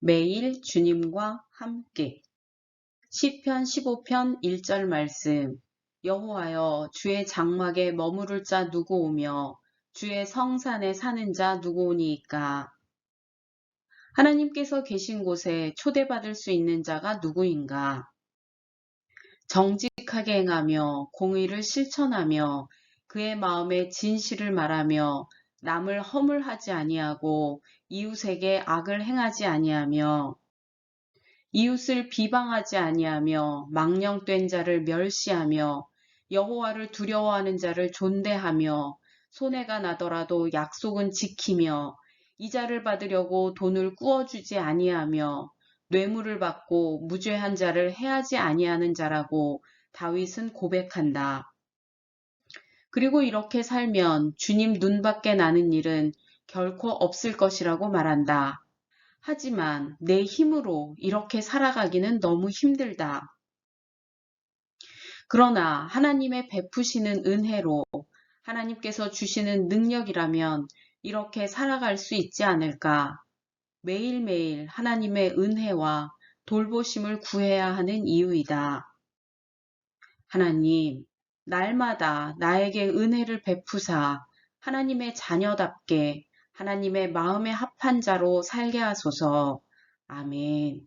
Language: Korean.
매일 주님과 함께. 시편 15편 1절 말씀. 여호와여 주의 장막에 머무를 자 누구 오며 주의 성산에 사는 자 누구 오니이까? 하나님께서 계신 곳에 초대받을 수 있는 자가 누구인가? 정직하게 행하며 공의를 실천하며 그의 마음에 진실을 말하며 남을 허물하지 아니하고 이웃에게 악을 행하지 아니하며 이웃을 비방하지 아니하며 망령된 자를 멸시하며 여호와를 두려워하는 자를 존대하며 손해가 나더라도 약속은 지키며 이자를 받으려고 돈을 꾸어주지 아니하며 뇌물을 받고 무죄한 자를 해하지 아니하는 자라고 다윗은 고백한다. 그리고 이렇게 살면 주님 눈밖에 나는 일은 결코 없을 것이라고 말한다. 하지만 내 힘으로 이렇게 살아가기는 너무 힘들다. 그러나 하나님의 베푸시는 은혜로 하나님께서 주시는 능력이라면 이렇게 살아갈 수 있지 않을까. 매일매일 하나님의 은혜와 돌보심을 구해야 하는 이유이다. 하나님, 날마다 나에게 은혜를 베푸사 하나님의 자녀답게 하나님의 마음에 합한 자로 살게 하소서. 아멘.